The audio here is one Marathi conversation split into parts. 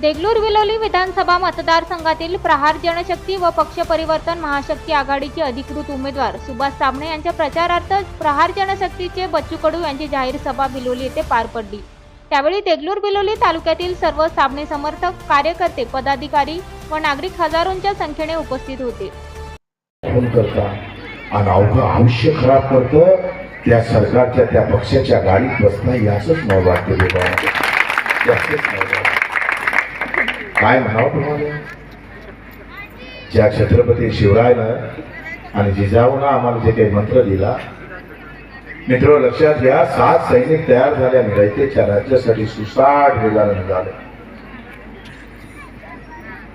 देगलूर विलोली विधानसभा मतदारसंघातील प्रहार जनशक्ती व पक्ष परिवर्तन महाशक्ती आघाडीचे अधिकृत उमेदवार सुभाष साबणे यांच्या प्रचारार्थ प्रहार जनशक्तीचे बच्चू कडू यांची जाहीर सभा बिलोली येथे पार पडली. त्यावेळी देगलूर बिलोली तालुक्यातील सर्व साबणे समर्थक कार्यकर्ते पदाधिकारी व नागरिक हजारोंच्या संख्येने उपस्थित होते. आयुष्य खराब करतं. त्या सरकारच्या त्या पक्षाच्या गाडीत बसणं याच मला काय म्हणावं तुम्हाला? ज्या छत्रपती शिवरायनं आणि जिजाऊनं आम्हाला जे काही मंत्र दिला मित्र लक्षात घ्या सात सैनिक तयार झाले आणि रयतेच्या राज्यासाठी सुसाट वेगानं निघाले.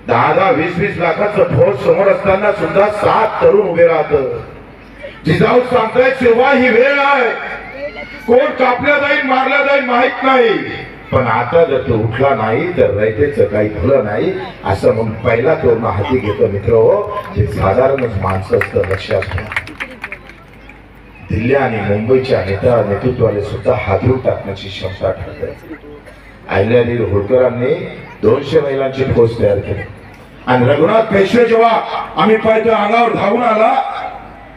दहा दहा वीस वीस लाखाचं फौज समोर असताना सुद्धा सात तरुण उभे राहत. जिजाऊ सांगताय शिवा ही वेळ आहे. कोण कापल्या जाईल मारल्या जाईल माहीत नाही. पण आता जर तो उठला नाही तर रयतेचं काही झालं नाही असं मग पहिला तरुण हाती घेतो मित्र हो. ते साधारणच माणसं असतं लक्षात घ्या. दिल्ली आणि मुंबईच्या नेता नेतृत्वाने सुद्धा हातरून टाकण्याची क्षमता ठरते. अहिल्यादेवी होळकरांनी दोनशे महिलांची फौज तयार केली. आणि रघुनाथ पेशवे जेव्हा आम्ही पाहतो अंगावर धावून आला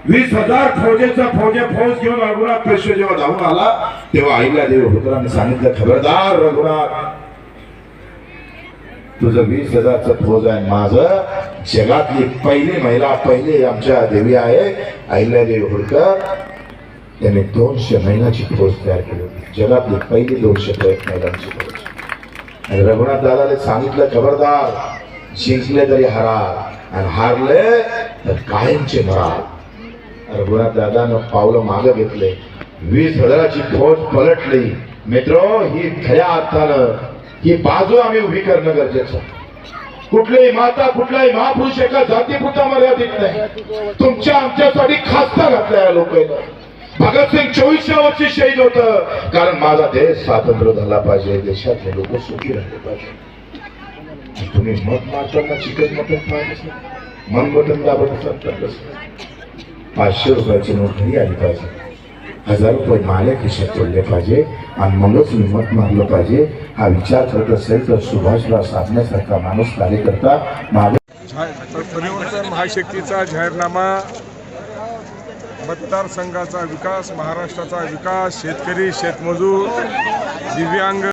वीस हजार फौजेचा फौजे फौज घेऊन रघुनाथ पेशवे जेव्हा धावून आला तेव्हा अहिल्यादेवी होळकरांनी सांगितलं खबरदार रघुनाथ तुझं वीस हजारचं फौज आहे माझं. जगातली पहिली महिला पहिली आमच्या देवी आहे. अहिल्यादेवी होळकर त्याने दोनशे महिन्याची फौज तयार केली होती. जगातली पहिली दोनशे महिलांची फौज. आणि रघुनाथ दादाने सांगितलं खबरदार जिंकले तरी हरा आणि हारले तर कायमचे मरा रघुनाथ दादानं पावलं मागं घेतले. वीस हजाराची फौज पलटली. मित्र ही खऱ्या अर्थानं ही बाजू आम्ही उभी करणं गरजेचं कुठलीही माता कुठलाही महापुरुष एका जातीपुरता मर्यादित नाही. तुमच्या आमच्यासाठी खास्ता घातला या लोकांना भगतसिंग चोवीसच्या वर्षी शहीद होत. कारण माझा देश स्वातंत्र्य झाला पाहिजे. देशातले लोक सुखी राहिले पाहिजे. तुम्ही मत मारताना चिकन मटन पाहिजे मन बटन दाबत असतात पाचशे रुपयाची नोट घरी आली पाहिजे. हजार रुपये माझ्या खिशात पडले पाहिजे आणि मगच मी मत मारलं पाहिजे. हा विचार करत असेल तर सुभाषराव साधण्यासारखा माणूस कार्यकर्ता माझ्या परिवर्तन महाशक्तीचा जाहीरनामा मतदारसंघाचा विकास महाराष्ट्राचा विकास शेतकरी शेतमजूर दिव्यांग